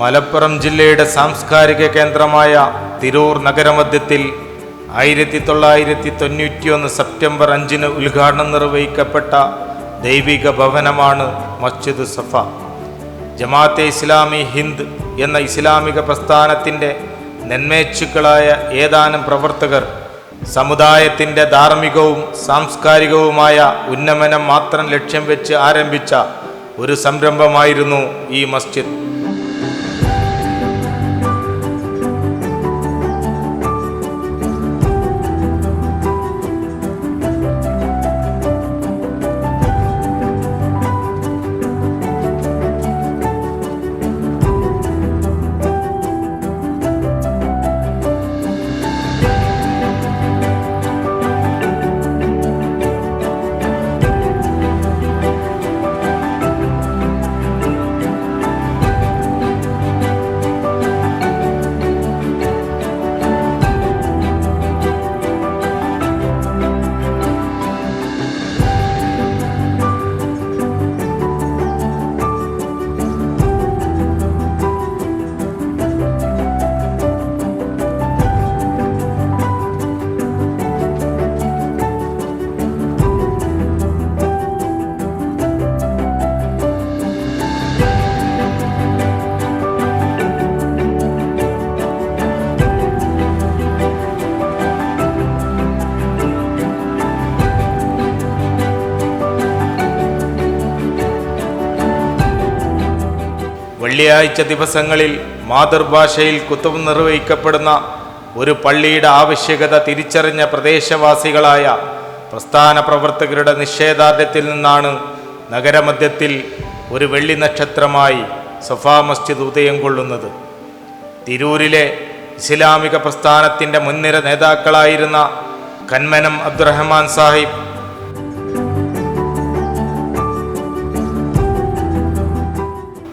മലപ്പുറം ജില്ലയുടെ സാംസ്കാരിക കേന്ദ്രമായ തിരൂർ നഗരമധ്യത്തിൽ ആയിരത്തി തൊള്ളായിരത്തി തൊണ്ണൂറ്റിയൊന്ന് സെപ്റ്റംബർ അഞ്ചിന് ഉദ്ഘാടനം നിർവഹിക്കപ്പെട്ട ദൈവിക ഭവനമാണ് മസ്ജിദ് സഫ. ജമാഅത്തെ ഇസ്ലാമി ഹിന്ദ് എന്ന ഇസ്ലാമിക പ്രസ്ഥാനത്തിന്റെ നന്മേച്ഛുക്കളായ ഏതാനും പ്രവർത്തകർ സമുദായത്തിന്റെ ധാർമ്മികവും സാംസ്കാരികവുമായ ഉന്നമനം മാത്രം ലക്ഷ്യം വെച്ച് ആരംഭിച്ച ഒരു സംരംഭമായിരുന്നു ഈ മസ്ജിദ്. വെള്ളിയാഴ്ച ദിവസങ്ങളിൽ മാതൃഭാഷയിൽ കുത്തുബ് നിർവഹിക്കപ്പെടുന്ന ഒരു പള്ളിയുടെ ആവശ്യകത തിരിച്ചറിഞ്ഞ പ്രദേശവാസികളായ പ്രസ്ഥാന പ്രവർത്തകരുടെ നിഷേധാർഢ്യത്തിൽ നിന്നാണ് നഗരമധ്യത്തിൽ ഒരു വെള്ളി നക്ഷത്രമായി സഫാ മസ്ജിദ് ഉദയം കൊള്ളുന്നത്. തിരൂരിലെ ഇസ്ലാമിക പ്രസ്ഥാനത്തിന്റെ മുൻനിര നേതാക്കളായിരുന്ന Kanmanam Abdurahman Sahib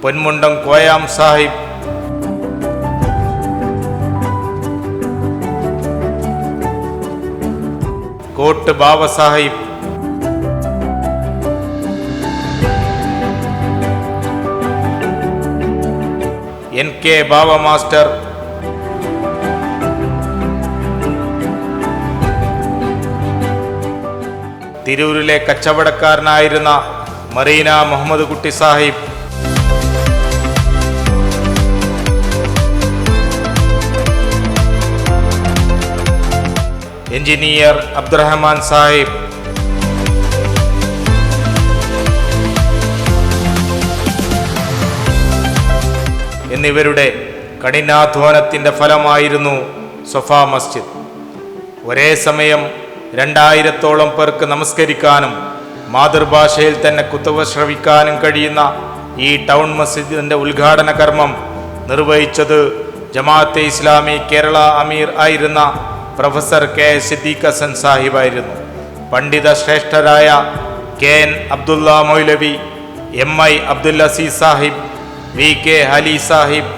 Ponmundam Koyam Sahib. Kott Baba Sahib. N K Baba master. തിരൂരിലെ കച്ചവടക്കാരനായിരുന്ന മറീന മുഹമ്മദ് കുട്ടി സാഹിബ്. എഞ്ചിനീയർ അബ്ദുറഹ്മാൻ സാഹിബ് എന്നിവരുടെ കഠിനാധ്വാനത്തിന്റെ ഫലമായിരുന്നു സൊഫ മസ്ജിദ്. ഒരേ സമയം രണ്ടായിരത്തോളം പേർക്ക് നമസ്കരിക്കാനും മാതൃഭാഷയിൽ തന്നെ കുത്തുവ ശ്രവിക്കാനും കഴിയുന്ന ഈ ടൗൺ മസ്ജിദിന്റെ ഉദ്ഘാടന കർമ്മം നിർവഹിച്ചത് ജമാഅത്തെ ഇസ്ലാമി കേരള അമീർ ആയിരുന്ന പ്രൊഫസർ കെ സിദ്ദീഖ് ഹസൻ സാഹിബായിരുന്നു. പണ്ഡിത ശ്രേഷ്ഠരായ K N Abdullah Moulavi M I Abdul Azeez Sahib V K Hali Sahib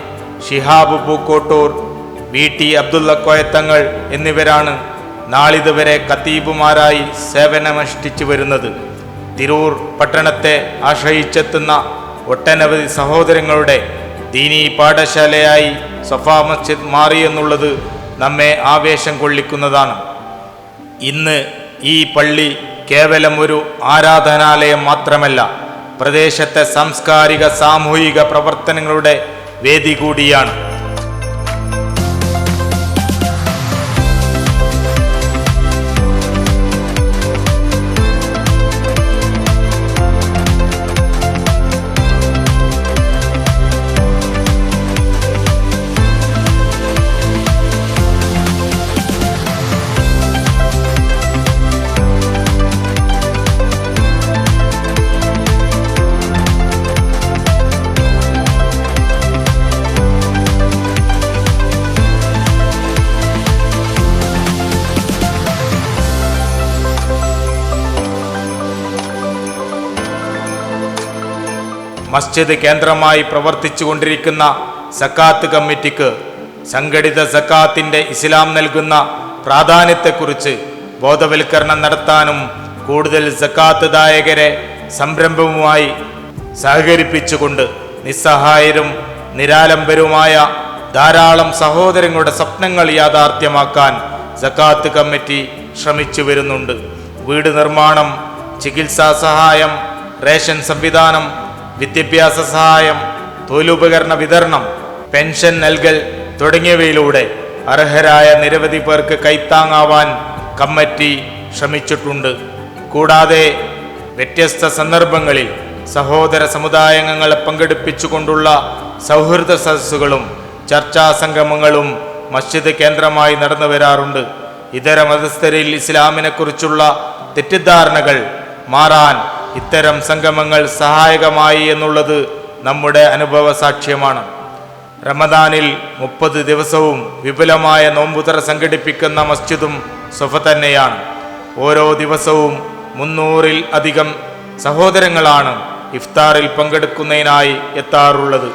Shihab Pookkottur V T Abdulla Koyathangal എന്നിവരാണ് നാളിതുവരെ കത്തീബുമാരായി സേവനമനുഷ്ഠിച്ചു വരുന്നത്. തിരൂർ പട്ടണത്തെ ആശ്രയിച്ചെത്തുന്ന ഒട്ടനവധി സഹോദരങ്ങളുടെ ദീനീ പാഠശാലയായി സഫാ മസ്ജിദ് മാറിയെന്നുള്ളത് നമ്മെ ആവേശം കൊള്ളിക്കുന്നതാണ്. ഇന്ന് ഈ പള്ളി കേവലം ഒരു ആരാധനാലയം മാത്രമല്ല പ്രദേശത്തെ സാംസ്കാരിക സാമൂഹിക പ്രവർത്തനങ്ങളുടെ വേദി കൂടിയാണ്. മസ്ജിദ് കേന്ദ്രമായി പ്രവർത്തിച്ചു കൊണ്ടിരിക്കുന്ന സക്കാത്ത് കമ്മിറ്റിക്ക് സംഘടിത സക്കാത്തിന്റെ ഇസ്ലാം നൽകുന്ന പ്രാധാന്യത്തെക്കുറിച്ച് ബോധവൽക്കരണം നടത്താനും കൂടുതൽ സക്കാത്ത് ദായകരെ സംരംഭവുമായി സഹകരിപ്പിച്ചുകൊണ്ട് നിസ്സഹായരും നിരാലംബരുമായ ധാരാളം സഹോദരങ്ങളുടെ സ്വപ്നങ്ങൾ യാഥാർത്ഥ്യമാക്കാൻ സക്കാത്ത് കമ്മിറ്റി ശ്രമിച്ചു വരുന്നുണ്ട്. വീട് നിർമ്മാണം ചികിത്സാ സഹായം റേഷൻ സംവിധാനം വിദ്യാഭ്യാസ സഹായം തൊഴിലുപകരണ വിതരണം പെൻഷൻ നൽകൽ തുടങ്ങിയവയിലൂടെ അർഹരായ നിരവധി പേർക്ക് കൈത്താങ്ങാവാൻ കമ്മിറ്റി ശ്രമിച്ചിട്ടുണ്ട്. കൂടാതെ വ്യത്യസ്ത സന്ദർഭങ്ങളിൽ സഹോദര സമുദായങ്ങളെ പങ്കെടുപ്പിച്ചുകൊണ്ടുള്ള സൗഹൃദ സദസ്സുകളും ചർച്ചാ സംഗമങ്ങളും മസ്ജിദ് കേന്ദ്രമായി നടന്നു വരാറുണ്ട്. ഇതര മതസ്ഥരിൽ ഇസ്ലാമിനെക്കുറിച്ചുള്ള തെറ്റിദ്ധാരണകൾ മാറാൻ ഇത്തരം സംഗമങ്ങൾ സഹായകമായി എന്നുള്ളത് നമ്മുടെ അനുഭവ സാക്ഷ്യമാണ്. റമദാനിൽ മുപ്പത് ദിവസവും വിപുലമായ നോമ്പുതറ സംഘടിപ്പിക്കുന്ന മസ്ജിദും സുഫ തന്നെയാണ്. ഓരോ ദിവസവും മുന്നൂറിൽ അധികം സഹോദരങ്ങളാണ് ഇഫ്താറിൽ പങ്കെടുക്കുന്നതിനായി എത്താറുള്ളത്.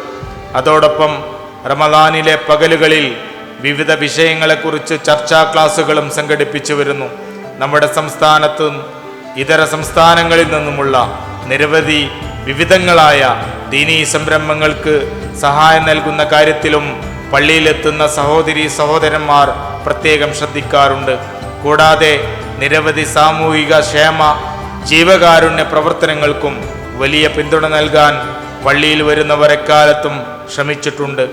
അതോടൊപ്പം റമദാനിലെ പകലുകളിൽ വിവിധ വിഷയങ്ങളെക്കുറിച്ച് ചർച്ചാ ക്ലാസുകളും സംഘടിപ്പിച്ചു വരുന്നു. നമ്മുടെ സംസ്ഥാനത്തും ഇതര സംസ്ഥാനങ്ങളിൽ നിന്നുമുള്ള നിരവധി വിവിധങ്ങളായ ദീനീ സംരംഭങ്ങൾക്ക് സഹായം നൽകുന്ന കാര്യത്തിലും പള്ളിയിലെത്തുന്ന സഹോദരി സഹോദരന്മാർ പ്രത്യേകം ശ്രദ്ധിക്കാറുണ്ട്. കൂടാതെ നിരവധി സാമൂഹിക ക്ഷേമ ജീവകാരുണ്യ പ്രവർത്തനങ്ങൾക്കും വലിയ പിന്തുണ നൽകാൻ പള്ളിയിൽ വരുന്നവർ എക്കാലത്തും ശ്രമിച്ചിട്ടുണ്ട്.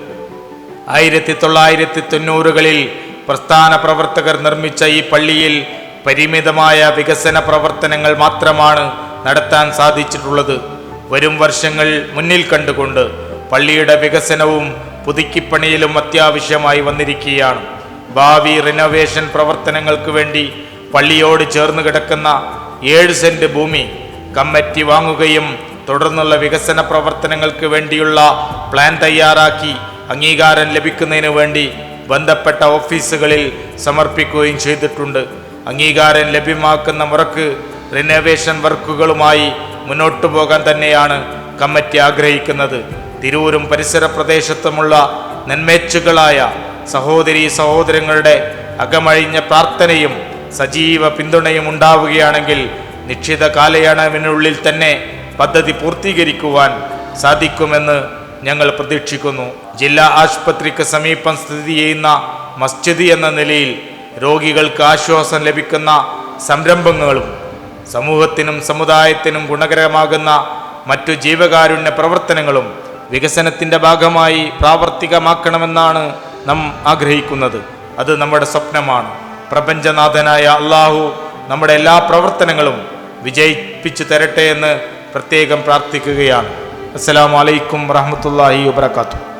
ആയിരത്തി തൊള്ളായിരത്തി തൊണ്ണൂറുകളിൽ പ്രസ്ഥാന പ്രവർത്തകർ നിർമ്മിച്ച ഈ പള്ളിയിൽ പരിമിതമായ വികസന പ്രവർത്തനങ്ങൾ മാത്രമാണ് നടത്താൻ സാധിച്ചിട്ടുള്ളത്. വരും വർഷങ്ങൾ മുന്നിൽ കണ്ടുകൊണ്ട് പള്ളിയുടെ വികസനവും പുതുക്കിപ്പണിയിലും അത്യാവശ്യമായി വന്നിരിക്കുകയാണ്. ഭാവി റിനോവേഷൻ പ്രവർത്തനങ്ങൾക്ക് വേണ്ടി പള്ളിയോട് ചേർന്ന് കിടക്കുന്ന ഏഴ് സെന്റ് ഭൂമി കമ്മിറ്റി വാങ്ങുകയും തുടർന്നുള്ള വികസന പ്രവർത്തനങ്ങൾക്ക് വേണ്ടിയുള്ള പ്ലാൻ തയ്യാറാക്കി അംഗീകാരം ലഭിക്കുന്നതിന് വേണ്ടി ബന്ധപ്പെട്ട ഓഫീസുകളിൽ സമർപ്പിക്കുകയും ചെയ്തിട്ടുണ്ട്. അംഗീകാരം ലഭ്യമാക്കുന്ന മുറക്ക് റിനോവേഷൻ വർക്കുകളുമായി മുന്നോട്ടു പോകാൻ തന്നെയാണ് കമ്മിറ്റി ആഗ്രഹിക്കുന്നത്. തിരൂരും പരിസര പ്രദേശത്തുമുള്ള നന്മേച്ചുകളായ സഹോദരി സഹോദരങ്ങളുടെ അകമഴിഞ്ഞ പ്രാർത്ഥനയും സജീവ പിന്തുണയും ഉണ്ടാവുകയാണെങ്കിൽ നിശ്ചിത കാലയളവിനുള്ളിൽ തന്നെ പദ്ധതി പൂർത്തീകരിക്കുവാൻ സാധിക്കുമെന്ന് ഞങ്ങൾ പ്രതീക്ഷിക്കുന്നു. ജില്ലാ ആശുപത്രിക്ക് സമീപം സ്ഥിതി ചെയ്യുന്ന മസ്ജിദ് എന്ന നിലയിൽ രോഗികൾക്ക് ആശ്വാസം ലഭിക്കുന്ന സംരംഭങ്ങളും സമൂഹത്തിനും സമുദായത്തിനും ഗുണകരമാകുന്ന മറ്റു ജീവകാരുണ്യ പ്രവർത്തനങ്ങളും വികസനത്തിന്റെ ഭാഗമായി പ്രാവർത്തികമാക്കണമെന്നാണ് നാം ആഗ്രഹിക്കുന്നത്. അത് നമ്മുടെ സ്വപ്നമാണ്. പ്രപഞ്ചനാഥനായ അള്ളാഹു നമ്മുടെ എല്ലാ പ്രവർത്തനങ്ങളും വിജയിപ്പിച്ചു തരട്ടെ എന്ന് പ്രത്യേകം പ്രാർത്ഥിക്കുകയാണ്. അസ്സലാമു അലൈക്കും വാത്തു